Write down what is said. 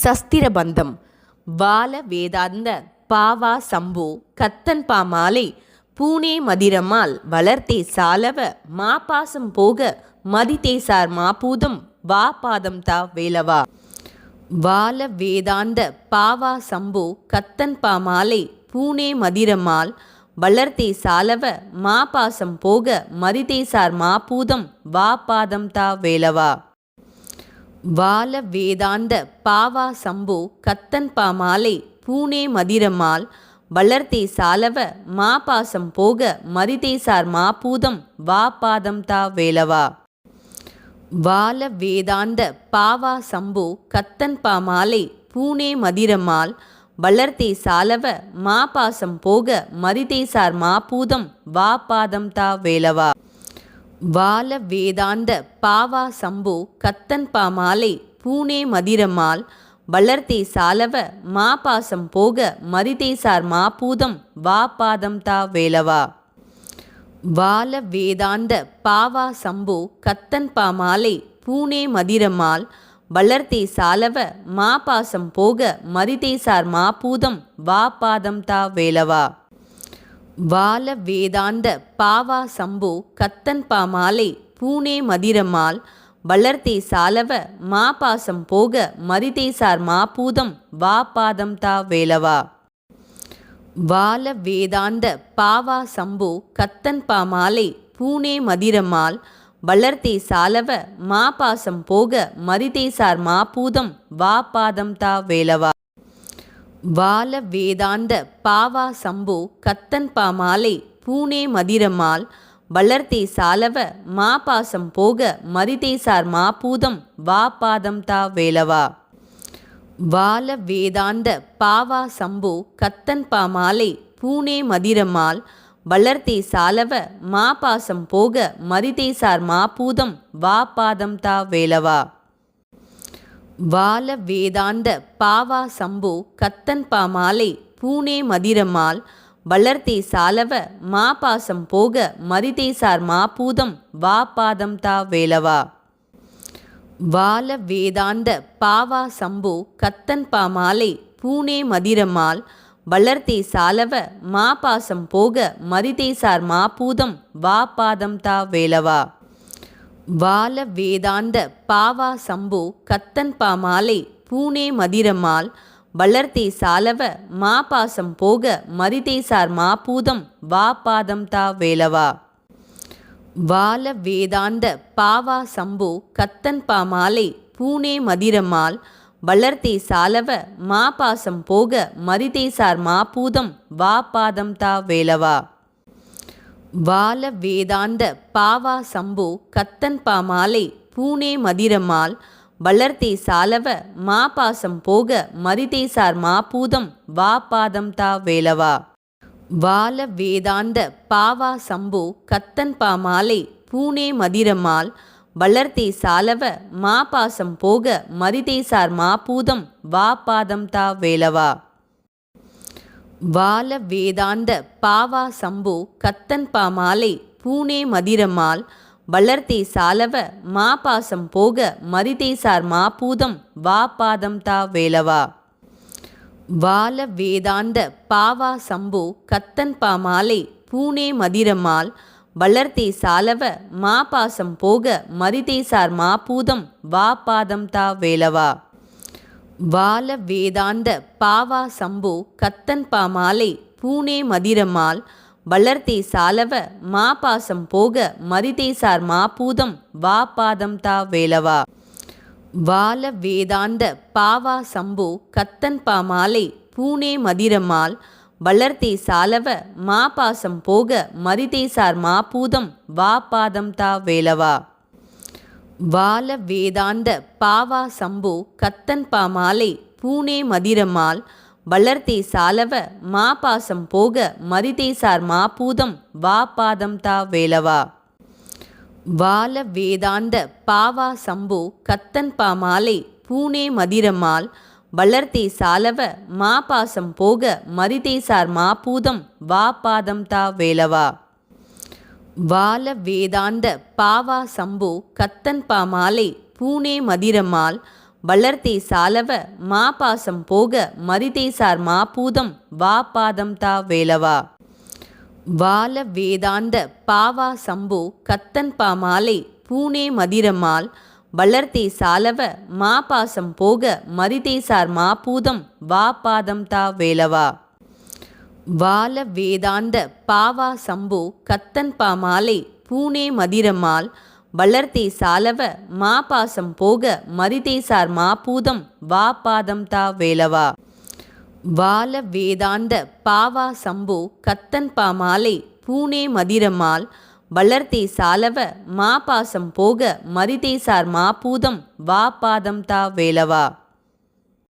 சஸ்திரபந்தம். வால வேதாந்த பாவா சம்பு கத்தன் பாமாலை பூனே மதிரமால் வளர்த்தே சாலவ மாபாசம் போக மதித்தேசார் மாபூதம் வா பாதம் தா வேலவா. வால வேதாந்த பாவா சம்பு கத்தன் பாமாலை பூனே மதிரமால் வளர்த்தே சாலவ மாபாசம் போக மதித்தேசார் மாபூதம் வா பாதம் தா வேலவா. வால வேதாந்த பாவா சம்பு கத்தன் பாமாலை பூனே மதிரமால் வளர்த்தே சாலவ மா பாசம் போக மரிதேசார் மாபூதம் வா பாதம் தா வேலவா. வால வேதாந்த பாவா சம்பு கத்தன் பாமாலை பூனே மதிரமால் வளர்த்தே சாலவ மா பாசம் போக மரிதேசார் மாபூதம் வா பாதம் தா வேலவா. வால வேதாந்த பாவா சம்பு கத்தன் பாமாலை பூனே மதிரமால் வளர்த்தே சாலவ மா பாசம் போக மதிதேசார் மாபூதம் வா பாதம் தா வேலவா. வால வேதாந்த பாவா சம்பு கத்தன் பாமாலை பூனே மதிரமால் வளர்த்தே சாலவ மா பாசம் போக மதிதேசார் மாபூதம் வா பாதம் தா வேலவா. வால வேதாந்த பாவா சம்பு கத்தன் பாமாலை பூனே மதிரமால் வளர்த்தே சாலவ மா பாசம் போக மரிதேசார் மாபூதம் வா பாதம் தா வேலவா. வால வேதாந்த பாவா சம்பு கத்தன் பாமாலை பூனே மதிரமால் வளர்த்தே சாலவ மா பாசம் போக மரிதேசார் மாபூதம் வா பாதம் தா வேலவா. வால வேதாந்த பாவா சம்பு கத்தன் பாமாலை பூனே மதிரமால் வளர்த்தே சாலவ மா பாசம் போக மதிதேசார் மாபூதம் வா பாதம் தா வேலவா. வால வேதாந்த பாவா சம்பு கத்தன் பாமாலை பூனே மதிரமால் வளர்த்தே சாலவ மா பாசம் போக மதிதேசார் மாபூதம் வா பாதம் தா வேலவா. வால வேதாந்த பாவா சம்பு கத்தன் பாமாலை பூனே மதிரமால் வளர்த்தே சாலவ மா பாசம் போக மரிதேசார் மாபூதம் வா பாதம் தா வேலவா. வால வேதாந்த பாவா சம்பு கத்தன் பாமாலை பூனே மதிரமால் வளர்த்தே சாலவ மா பாசம் போக மரிதேசார் மாபூதம் வா பாதம் தா வேலவா. வால வேதாந்த பாவா சம்பு கத்தன் பாமாலை பூனே மதிரமால் வளர்த்தே சாலவ மா பாசம் போக மதிதேசார் மாபூதம் வா பாதம் தா வேலவா. வால வேதாந்த பாவா சம்பு கத்தன் பாமாலை பூனே மதிரமால் வளர்த்தே சாலவ மா பாசம் போக மதிதேசார் மாபூதம் வா பாதம் தா வேலவா. வால வேதாந்த பாவா சம்பு கத்தன் பாமாலை பூனே மதிரமால் வளர்த்தே சாலவ மாபாசம் போக மதிதேசார் மாபூதம் வா பாதம் தா வேலவா. வால வேதாந்த பாவா சம்பு கத்தன் பாமாலை பூனே மதிரமால் வளர்த்தே சாலவ மாபாசம் போக மதிதேசார் மாபூதம் வா பாதம் தா வேலவா. வால வேதாந்த பாவா சம்பு கத்தன் பாமாலை பூனே மதிரமால் வளர்த்தே சாலவ மா பாசம் போக மதிதேசார் மாபூதம் வா பாதம் தா வேலவா. வால வேதாந்த பாவா சம்பு கத்தன் பாமாலை பூனே மதிரமால் வளர்த்தே சாலவ மா பாசம் போக மதிதேசார் மாபூதம் வா பாதம் தா வேலவா. வால வேதாந்த பாவா சம்பு கத்தன் பாமாலை பூனே மதிரமால் வளர்த்தே சாலவ மா பாசம் போக மரிதேசார் மாபூதம் வா பாதம் தா வேலவா. வால வேதாந்த பாவா சம்பு கத்தன் பாமாலை பூனே மதிரமால் வளர்த்தே சாலவ மா பாசம் போக மரிதேசார் மாபூதம் வா பாதம் தா வேலவா. வால வேதாந்த பாவா சம்பு கத்தன் பாமாலை பூனே மதிரமால் வளர்த்தே சாலவ மா பாசம் போக மதிதேசார் மாபூதம் வா பாதம் தா வேலவா. வால வேதாந்த பாவா சம்பு கத்தன் பாமாலை பூனே மதிரமால் வளர்த்தே சாலவ மா பாசம் போக மதிதேசார் மாபூதம் வா பாதம் தா வேலவா. வால வேதாந்த பாவா சம்பு கத்தன் பாமாலை பூனே மதிரமால் வளர்த்தே சாலவ மா பாசம் போக மதிதேசார் மாபூதம் வா பாதம் தா வேலவா. வால வேதாந்த பாவா சம்பு கத்தன் பாமாலை பூனே மதிரமால் வளர்த்தே சாலவ மா பாசம் போக மதிதேசார் மாபூதம் வா பாதம் தா வேலவா. வால வேதாந்த பாவா சம்பு கத்தன் பாமாலை பூனே மதிரமால் வளர்த்தே சாலவ மா பாசம் போக மதிதேசார் மாபூதம் வா பாதம் தா வேலவா. வால வேதாந்த பாவா சம்பு கத்தன் பாமாலை பூனே மதிரமால் வளர்த்தே சாலவ மா பாசம் போக மதிதேசார் மாபூதம் வா பாதம் தா வேலவா.